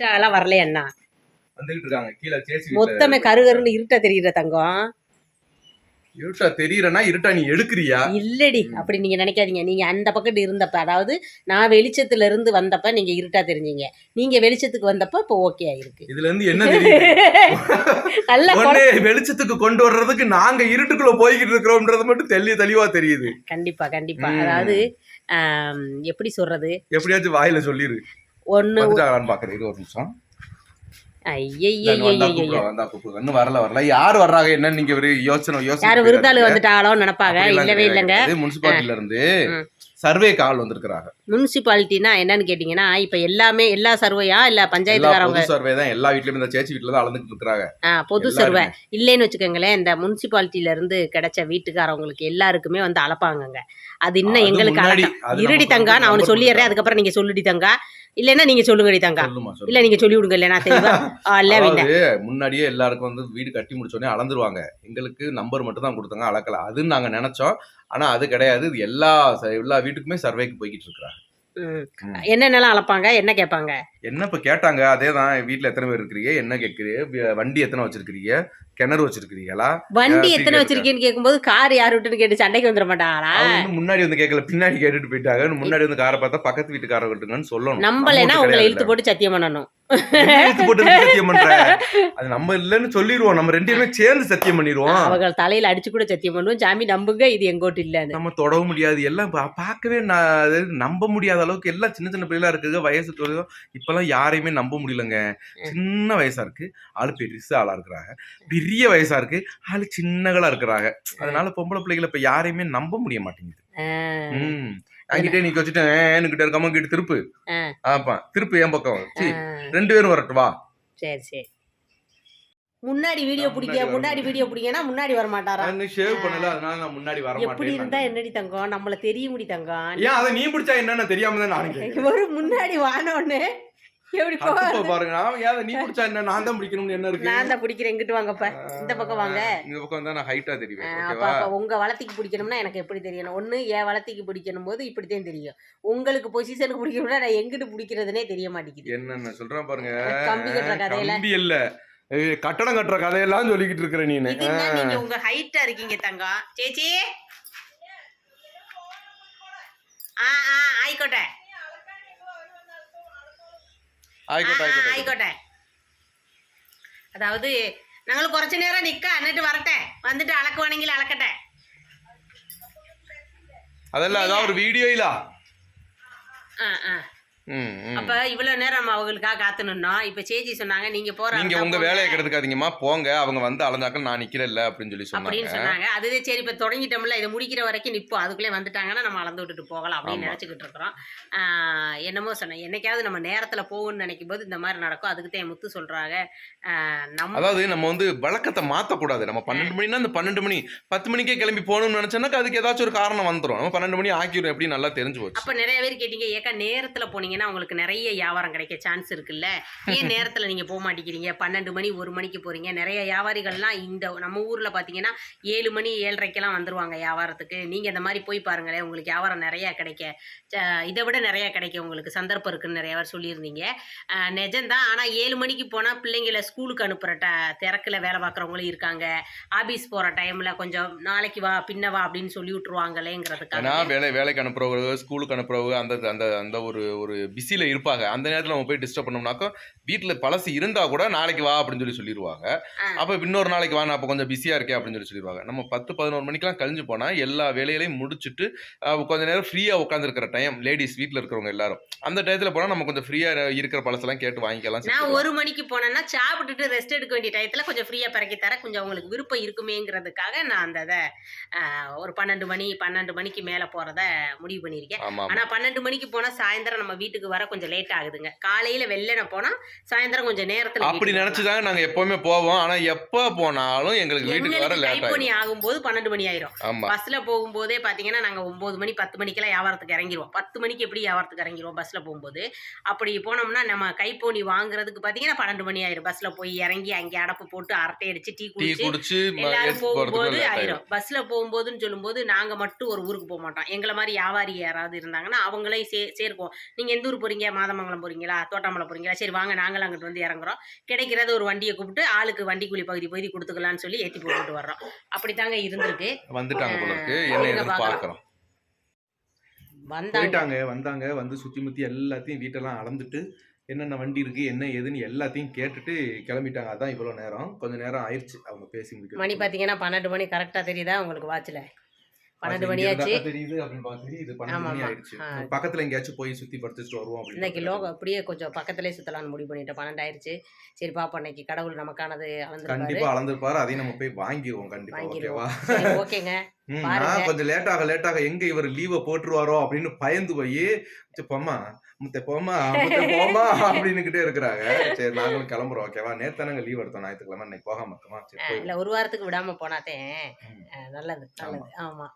இருட்டாலாம் வரலையா அண்ணா? வந்துகிட்டு இருக்காங்க கீழே சேச்சி வீட்டுல மொத்தமே கருகருன்னு இருட்டா தெரியுற தங்கம். இருட்டா தெரியறனா இருட்டா நீ எடுக்கிறியா? இல்லடி. அப்படி நீங்க நினைக்காதீங்க. நீங்க அந்த பக்கத்து இருந்தப்ப அதாவது நான் வெளிச்சத்துல இருந்து வந்தப்ப நீங்க இருட்டா தெரிஞ்சீங்க. நீங்க வெளிச்சத்துக்கு வந்தப்ப இப்போ ஓகே ஆயிருக்கு இதுல இருந்து என்ன தெரியுது? நல்ல வெளிச்சத்துக்கு கொண்டு வர்றதுக்கு நாங்க இருட்டுக்குள்ள போய்கிட்டு இருக்கிறோம்ன்றது மட்டும் தெளி தெளிவா தெரியுது. கண்டிப்பா கண்டிப்பா. அதாவது எப்படி சொல்றது? எப்படியாச்சும் வாயில சொல்லிரு. வந்துட்டாங்களான்னு பாக்குறேன். இரு ஒரு நிமிஷம். இன்னும் வரல வரல. யார் வர்றாங்க? நீங்க யோசனை யோசனை வந்துட்டாங்களோன்னு நினைப்பாங்க? இல்லவே இல்லைங்க. முனிசிபாலிட்டில இருந்து ம். சர்வே கால் வந்திருக்கிறாங்க. முனிசிபாலிட்டினா என்னன்னு கேட்டீங்கன்னா இப்ப எல்லாமே எல்லா சர்வையா இல்ல பொது சர்வே தான். எல்லா வீட்லயும் இந்த சேச்சி வீட்டுல தான் அளந்துட்டு இருக்காங்க ஆ, பொது. சர்வே இல்லைன்னு வச்சுக்கோங்களேன் இந்த முனிசிபாலிட்டில இருந்து கிடைச்ச வீட்டுக்காரவங்களுக்கு எல்லாருக்குமே வந்து அளப்பாங்கங்க. அது இன்னும் எங்களுக்கு இருடி தங்கா நான் அவனு number சொல்லிடுறேன். அதுக்கப்புறம் நீங்க சொல்லுடி தங்கா. இல்லைன்னா நீங்க சொல்லுங்கடி தங்கா. இல்ல நீங்க சொல்லி விடுங்க இல்லைன்னா தெளிவா முன்னாடியே எல்லாருக்கும் வந்து வீடு கட்டி முடிச்ச உடனே அளந்துருவாங்க. எங்களுக்கு நம்பர் மட்டும் தான் கொடுத்தாங்க அளக்கல. அதுன்னு நாங்க நினைச்சோம். ஆனா அது கிடையாது. இது எல்லா எல்லா வீட்டுக்குமே சர்வேக்கு போய்கிட்டு இருக்கிறாங்க. என்னென்னலாம் அளப்பாங்க? என்ன கேட்பாங்க? என்ன இப்ப கேட்டாங்க? அதே தான் வீட்டுல எத்தனை பேர் இருக்கிறீங்க? என்ன கேட்குறீங்க வண்டி எத்தனை வச்சிருக்கிறீங்க? கிணறு வச்சிருக்கிறீங்களா? வண்டி எத்தனை வச்சிருக்கேன்னு கேட்கும்போது கார் யார் விட்டுன்னு கேட்டு சண்டைக்கு வந்துட மாட்டாங்களா? முன்னாடி வந்து கேட்கல பின்னாடி கேட்டுட்டு போயிட்டாங்க. முன்னாடி வந்து காரை பார்த்தா பக்கத்து வீட்டுக்காரங்க விட்டுங்கன்னு சொல்லணும். நம்பலைன்னா நம்ம உங்களை இழுத்து போட்டு சத்தியம் பண்ணணும். இழுத்து போட்டு சத்தியம் பண்ற? அது நம்ம இல்லைன்னு சொல்லிடுவோம் நம்ம ரெண்டு பேருமே சேர்ந்து சத்தியம் பண்ணிடுவோம் அவங்க தலையில அடிச்சு கூட சத்தியம் பண்ணுவோம். சாமி நம்புங்க இது எங்கோட்டு இல்லன்னு. நம்ம தொடவும் முடியாது. எல்லாம் பார்க்கவே நம்ப முடியாத அளவுக்கு எல்லாம் சின்ன சின்ன பிள்ளைகளா இருக்குங்க வயசு தொழிலும் இப்பெல்லாம் யாரையுமே நம்ப முடியலங்க. சின்ன வயசா இருக்கு. ஆளு பெருசு ஆளா இருக்கிறாங்க. பெரிய வயசா இருக்கு. ஆளு சின்னகளா இருக்கிறாங்க. அதனால பொம்பளை பிள்ளைகளை இப்ப யாரையுமே நம்ப முடிய மாட்டேங்குது. ஆ. ம். அங்கிட்டே நீ வச்சுட்டேன் கிட்ட இருக்காம கிட்ட திருப்பு. ஆப்பா திருப்பு என் பக்கம். ரெண்டு பேரும் வரட்டு வா. சரி சரி. முன்னாடி வீடியோ நான் பிடிக்க முன்னாடி வீடியோ பிடிக்கனா முன்னாடி வர மாட்டாரா நான் ஷேவ் பண்ணல அதனால நான் முன்னாடி வர எப்படி இருந்தா மாட்டேன் என்னடி தங்கம்? நம்மள தெரிய முடி தங்கம். ஏன் அதை நீ பிடிச்சா என்னன்னு தெரியாம தான் கேட்கிறேன் ஒரு முன்னாடி வானோன்னு எப்படி போவாரு? பாருங்க. நான் நீ பிடிச்சா என்ன? நான் தான் பிடிக்கணும்னு என்ன இருக்கு? நான் தான் பிடிக்கிறேன். இங்கிட்டு வாங்கப்ப இந்த பக்கம் வாங்க. இந்த பக்கம் நான் ஹைட்டா தெரிவேன். ஓகேவா உங்க வளர்த்திக்கு பிடிக்கணும்னா எனக்கு எப்படி தெரியணும் ஒண்ணு என் வளர்த்திக்கு பிடிக்கணும் போது இப்படித்தான் தெரியும். உங்களுக்கு பொசிஷனுக்கு பிடிக்கணும்னா நான் எங்கிட்டு பிடிக்கிறதுனே தெரிய மாட்டேங்குது. என்னென்ன சொல்றேன் பாருங்க. கம்பி கட்டுற கதையில. கம்பி இல்ல. கட்டடம் கட்டுற கதையெல்லாம் சொல்லிக்கிட்டு இருக்கிற என்ன? நீங்க உங்க ஹைட்டா இருக்கீங்க தங்கம். சேச்சி. ஆ ஆ ஆயிக்கோட்டை ആയിക്കോട്ടെ ആയിക്കോട്ടെ. അതാവത് ഞങ്ങൾ കുറച്ചു നേരം നിൽക്കാം എന്നിട്ട് വരട്ടെ. വന്നിട്ട് അളക്കുവാണെങ്കിൽ അളക്കട്ടെ. അതല്ല അതാ ഒരു വീഡിയോയിലാ. ആ ആ. அப்ப இவ்வளவு நேரம் அவங்களுக்காக காத்து நின்னோம் இப்ப சேச்சி சொன்னாங்க நீங்க போற நீங்க உங்க. வேலையை கெடுத்துக்காதீங்கம்மா போங்க. அவங்க வந்து அளந்தாக்க நான் நிக்கிறேன்ல அப்படின்னு சொல்லி அப்படின்னு சொன்னாங்க. அதுவே சரி இப்ப தொடங்கிட்டோம்ல இதை முடிக்கிற வரைக்கும் நிப்போம். அதுக்குள்ளே வந்துட்டாங்கன்னா நம்ம அளந்து விட்டுட்டு போகலாம் அப்படின்னு. நினைச்சுக்கிட்டு இருக்கிறோம். என்னமோ சொன்னேன் என்னைக்காவது நம்ம நேரத்துல போகும்னு நினைக்கும் போது இந்த மாதிரி நடக்கும். அதுக்கு தான் முத்து சொல்றாங்க. நம்ம அதாவது நம்ம வந்து வழக்கத்தை மாத்தக்கூடாது. நம்ம பன்னெண்டு மணினா அந்த பன்னெண்டு மணி பத்து மணிக்கே கிளம்பி போகணும்னு நினைச்சோன்னா அதுக்கு ஏதாச்சும் ஒரு காரணம் வந்துரும். நம்ம பன்னெண்டு மணி ஆக்கிடும் எப்படி நல்லா தெரிஞ்சு போச்சு. அப்ப நிறைய பேர் கேட்டீங்க ஏக்கா நேரத்துல போனீங்கன்னா உங்களுக்கு நிறைய வியாபாரம் கிடைக்க சான்ஸ் இருக்குல்ல? ஏன் நேரத்துல நீங்க போக மாட்டேங்கிறீங்க? பன்னெண்டு மணி ஒரு மணிக்கு போறீங்க. நிறைய வியாபாரிகள்லாம் இந்த நம்ம ஊர்ல பாத்தீங்கன்னா ஏழு மணி ஏழரைக்கெல்லாம் வந்துருவாங்க வியாபாரத்துக்கு. நீங்க இந்த மாதிரி போய் பாருங்களேன் உங்களுக்கு வியாபாரம் நிறைய கிடைக்க இதை விட நிறைய கிடைக்கும் உங்களுக்கு சந்தர்ப்பம் இருக்குன்னு நிறைய பேர் சொல்லியிருந்தீங்க. நிஜம்தான். ஆனா ஏழு மணிக்கு போனா பிள்ளைங்களை ஸ்கூலுக்கு அனுப்புற ட திறக்கில் வேலை பார்க்குறவங்களும் இருக்காங்க. ஆபீஸ் போற டைம்ல கொஞ்சம் நாளைக்கு வா பின்ன வா அப்படின்னு சொல்லி விட்டுருவாங்களேங்கிறதுக்காக வேலை வேலைக்கு அனுப்புறவங்க ஸ்கூலுக்கு அனுப்புறவங்க அந்த அந்த அந்த ஒரு ஒரு பிஸியில் இருப்பாங்க. அந்த நேரத்தில் நம்ம போய் டிஸ்டர்ப் பண்ணோம்னாக்கா வீட்டில் பழசு இருந்தா கூட நாளைக்கு வா அப்படின்னு சொல்லி சொல்லிடுவாங்க. அப்போ இன்னொரு நாளைக்கு வா நான் அப்போ கொஞ்சம் பிஸியாக இருக்கேன் அப்படின்னு சொல்லி சொல்லிடுவாங்க நம்ம பத்து பதினோரு மணிக்கெல்லாம் கழிஞ்சு போனால் எல்லா வேலைகளையும் முடிச்சுட்டு கொஞ்ச நேரம் ஃப்ரீயாக உட்காந்துருக்கிற டைம் லேடிஸ் வீட்டில் இருக்கிறவங்க எல்லாரும். அந்த டயத்தில் போனால் நம்ம கொஞ்சம் ஃப்ரீயாக இருக்கிற பழசெல்லாம் கேட்டு வாங்கிக்கலாம் நான். ஒரு மணிக்கு போனேன்னா சாப்பிட்டுட்டு ரெஸ்ட் எடுக்க வேண்டிய டயத்துல கொஞ்சம் ஃப்ரீயா பிறக்கி தர கொஞ்சம் உங்களுக்கு விருப்பம் இருக்குமேங்கிறதுக்காக நான் அந்த இதை ஒரு பன்னெண்டு மணி பன்னெண்டு மணிக்கு மேல போறத முடிவு பண்ணியிருக்கேன். ஆமா ஆனா ஆமா பன்னெண்டு மணிக்கு போனா சாயந்தரம் நம்ம வீட்டுக்கு வர கொஞ்சம் லேட் ஆகுதுங்க. காலையில வெள்ளன போனா சாயந்தரம் கொஞ்சம் நேரத்துல அப்படி. நினைச்சுதாங்க நாங்க எப்பவுமே போவோம். ஆனா எப்ப போனாலும் எங்களுக்கு வீட்டுக்கு வர லேட் ஆகும் ஆகும்போது பன்னெண்டு மணி ஆயிரும். பஸ்ல போகும்போதே பாத்தீங்கன்னா நாங்க ஒன்பது மணி பத்து மணிக்கெல்லாம் வியாபாரத்துக்கு இறங்கிடுவோம் பத்து மணிக்கு எப்படி வியாபாரத்துக்கு இறங்கிடுவோம் பஸ்ல போகும்போது? அப்படி போனோம்னா நம்ம கைப்போனி வாங்குறதுக்கு பாத்தீங்கன்னா பன்னெண்டு மணி ஆயிரும். பஸ்ல போய் இறங்கி அங்கே அடப்பு போட்டு அரட்டை அடிச்சு டீ குடிச்சு எல்லாரும் போகும்போது ஆயிரும். பஸ்ல போகும்போதுன்னு சொல்லும்போது நாங்க மட்டும் ஒரு ஊருக்கு போக மாட்டோம். எங்களை மாதிரி வியாபாரி யாராவது இருந்தாங்கன்னா அவங்களையும் சே சேர்க்குவோம். நீங்க எந்த ஊர் போறீங்க மாதமங்கலம் போறீங்களா தோட்டாமலை போறீங்களா? சரி வாங்க நாங்களும் அங்கிட்டு வந்து இறங்குறோம். கிடைக்கிறத ஒரு வண்டியை கூப்பிட்டு ஆளுக்கு வண்டி கூலி பகுதி பகுதி கொடுத்துக்கலாம்னு சொல்லி ஏற்றி போட்டுட்டு வர்றோம். அப்படித்தாங்க இருந்திருக்கு. வந்துட்டாங்க வந்தாங்க. வந்தாங்க வந்து சுத்தி முத்தி எல்லாத்தையும் வீட்டெல்லாம் அளந்துட்டு என்னென்ன வண்டி இருக்கு என்ன ஏதுன்னு எல்லாத்தையும் கேட்டுட்டு கிளம்பிட்டாங்க. அதான் இவ்வளவு நேரம். கொஞ்ச நேரம் ஆயிடுச்சு. அவங்க பேசி மணி பார்த்தீங்கன்னா பன்னெண்டு மணி கரெக்டாக தெரியுதா உங்களுக்கு வாட்சில்? பன்னெண்டு தெரியுது அப்படின்னு மணி. ஆயிடுச்சு. பக்கத்துல எங்கேயாச்சும் போய் சுத்தி படுத்துட்டு வருவோம் இன்னைக்கு லோகோ அப்படியே கொஞ்சம் பக்கத்துலேயே சுற்றலாம்னு முடிவு பண்ணிட்டேன் பன்னெண்டு ஆயிடுச்சு. சரி பாப்போம். இன்னைக்கு கடவுள் நமக்கானது கண்டிப்பா அளந்துருப்பாரு. அதையும் நம்ம போய் வாங்கிடுவோம் கண்டிப்பா ஓகேவா? ஓகேங்க. நான் கொஞ்சம் லேட்டாக லேட்டாக எங்க இவர் லீவை போட்டுருவாரோ அப்படின்னு பயந்து போய் போம்மா முத்த போமா முத்த போமா அப்படின்னுகிட்டே இருக்கிறாங்க. சரி நாங்களும் கிளம்புறோம் ஓகேவா? நேத்தானங்க லீவ் எடுத்தோம். ஞாயிற்றுக்கிழமை இன்னைக்கு போகாம இருக்கோமா? இல்லை ஒரு வாரத்துக்கு விடாம போனாதே நல்லது நல்லது. ஆமா.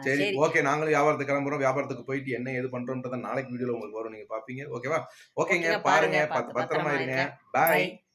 சரி. ஓகே. நாங்களும் வியாபாரத்துக்கு கிளம்புறோம். வியாபாரத்துக்கு போயிட்டு என்ன ஏது பண்றோம்ன்றத நாளைக்கு வீடியோல உங்களுக்கு வரும். நீங்க பாப்பீங்க ஓகேவா? ஓகேங்க. பாருங்க. பத்திரமா இருங்க. பாய்.